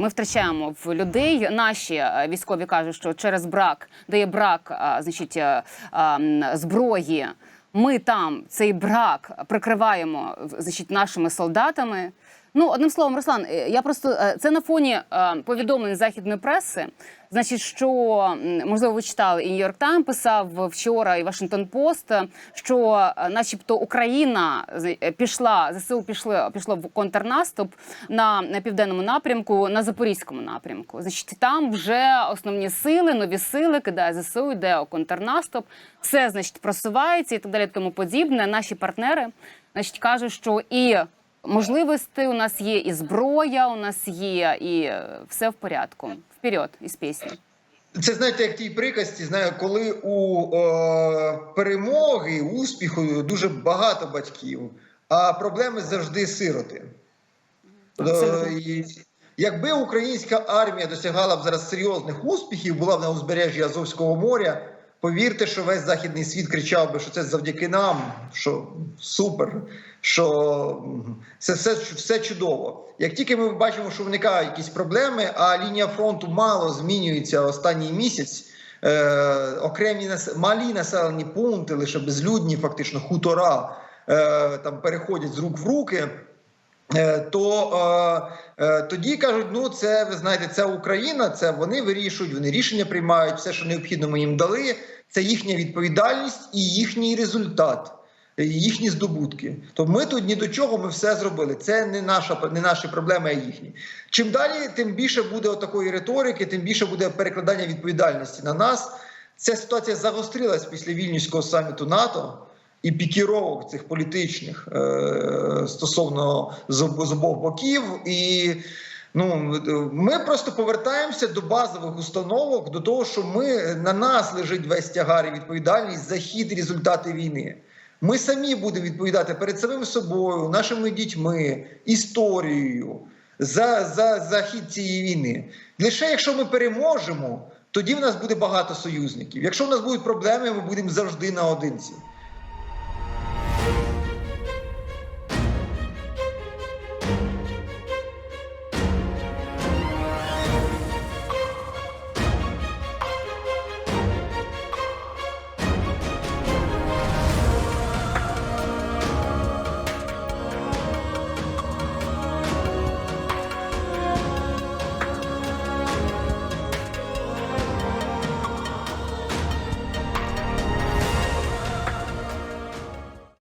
Ми втрачаємо в людей. Наші е, військові кажуть, що через брак, де є брак, значить, е, а, м, зброї. Ми там цей брак прикриваємо значить, нашими солдатами. Ну, одним словом, Руслан, е, я просто е, це на фоні е, повідомлень західної преси. Значить, що можливо, ви читали і Нью-Йорк Тайм писав вчора, і Вашингтон Пост, що, начебто, Україна пішла ЗСУ пішли пішло в контрнаступ на, на південному напрямку, на запорізькому напрямку. Значить, там вже основні сили, нові сили кидає ЗСУ, йде у контрнаступ. Все значить просувається і так далі, тому подібне. Наші партнери значить кажуть, що і можливості у нас є, і зброя у нас є, і е, все в порядку. Вперед із пісні. Це знаєте, як тій приказці, знаю, коли у е, перемоги, успіху дуже багато батьків, а проблеми завжди сироти. Е, і Якби українська армія досягала б зараз серйозних успіхів, була б на узбережжі Азовського моря, повірте, що весь західний світ кричав би, що це завдяки нам, що супер, що це все, все чудово. Як тільки ми бачимо, що виникають якісь проблеми, а лінія фронту мало змінюється останній місяць. Е, окремі нас- малі населені пункти, лише безлюдні, фактично хутора, е, там переходять з рук в руки. Е, То е, е, тоді кажуть: ну це ви знаєте, це Україна, це вони вирішують, вони рішення приймають, все, що необхідно, ми їм дали. Це їхня відповідальність і їхній результат, е, їхні здобутки. То ми тут ні до чого, ми все зробили. Це не наша не наші проблеми, а їхні. Чим далі, тим більше буде отакої риторики, тим більше буде перекладання відповідальності на нас. Ця ситуація загострилась після вільнюського саміту НАТО і пікіровок цих політичних е, стосовно з, обох боків. І ну, ми просто повертаємося до базових установок, до того, що ми на нас лежить весь тягар і відповідальність за хід і результати війни. Ми самі будемо відповідати перед самим собою, нашими дітьми, історією за, за, за хід цієї війни. Лише якщо ми переможемо, тоді в нас буде багато союзників. Якщо в нас будуть проблеми, ми будемо завжди наодинці.